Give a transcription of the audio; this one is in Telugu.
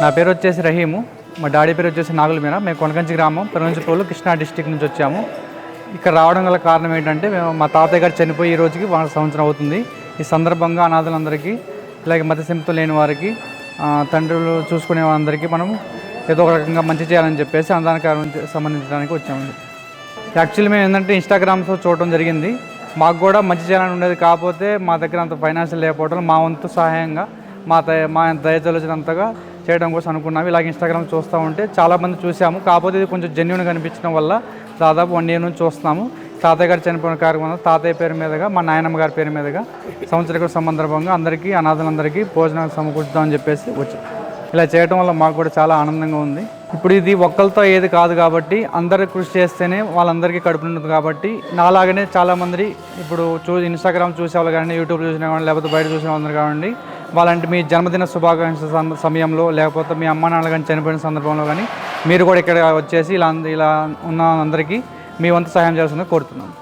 నా పేరు వచ్చేసి రహీము. మా డాడీ పేరు వచ్చేసి నాగుల మీద మేము కొనకంచి గ్రామం పెరుగంచిపోలు కృష్ణా డిస్టిక్ నుంచి వచ్చాము. ఇక్కడ రావడం గల కారణం ఏంటంటే మేము మా తాతయ్య గారు చనిపోయి ఈ రోజుకి వాళ్ళ సంవత్సరం అవుతుంది. ఈ సందర్భంగా అనాథలందరికీ ఇలాగే మతసింపుతో లేని వారికి తండ్రులు చూసుకునే వాళ్ళందరికీ మనం ఏదో ఒక రకంగా మంచి చేయాలని చెప్పేసి అందానికి సంబంధించడానికి వచ్చాము. యాక్చువల్లీ మేము ఏంటంటే ఇన్స్టాగ్రామ్స్లో చూడటం జరిగింది. మాకు కూడా మంచి చేయాలని ఉండేది కాకపోతే మా దగ్గర అంత ఫైనాన్షియల్ లేకపోవడం మా వంతు సహాయంగా మా దయ మా దయచలచినంతగా చేయడం కోసం అనుకున్నాము ఇలాగ ఇన్స్టాగ్రామ్ చూస్తూ ఉంటే చాలామంది చూసాము. కాకపోతే ఇది కొంచెం జెన్యున్ కనిపించడం వల్ల దాదాపు వన్ ఇయర్ నుంచి చూస్తున్నాము. తాతయ్య గారు చనిపోయిన కార్యక్రమం తాతయ్య పేరు మీదుగా మా నాయనమ్మ గారి పేరు మీదుగా సంవత్సరిక సందర్భంగా అందరికీ అనాథలందరికీ భోజనాలు సమకూర్చుదామని చెప్పేసి వచ్చాం. ఇలా చేయడం వల్ల మాకు కూడా చాలా ఆనందంగా ఉంది. ఇప్పుడు ఇది ఒక్కరితో ఏది కాదు కాబట్టి అందరు కృషి చేస్తేనే వాళ్ళందరికీ కడుపు నిండుతుంది కాబట్టి నాలాగనే చాలామంది ఇప్పుడు చూ ఇన్స్టాగ్రామ్ చూసే వాళ్ళు కానీ యూట్యూబ్ చూసిన కానీ లేకపోతే బయట చూసిన వాళ్ళందరూ కావండి వాళ్ళంటే మీ జన్మదిన శుభాకాంక్ష సమయంలో లేకపోతే మీ అమ్మ నాన్న కానీ చనిపోయిన సందర్భంలో కానీ మీరు కూడా ఇక్కడ వచ్చేసి ఇలా ఇలా ఉన్న అందరికీ మీ వంతు సహాయం చేయాల్సిందిగా కోరుతున్నాను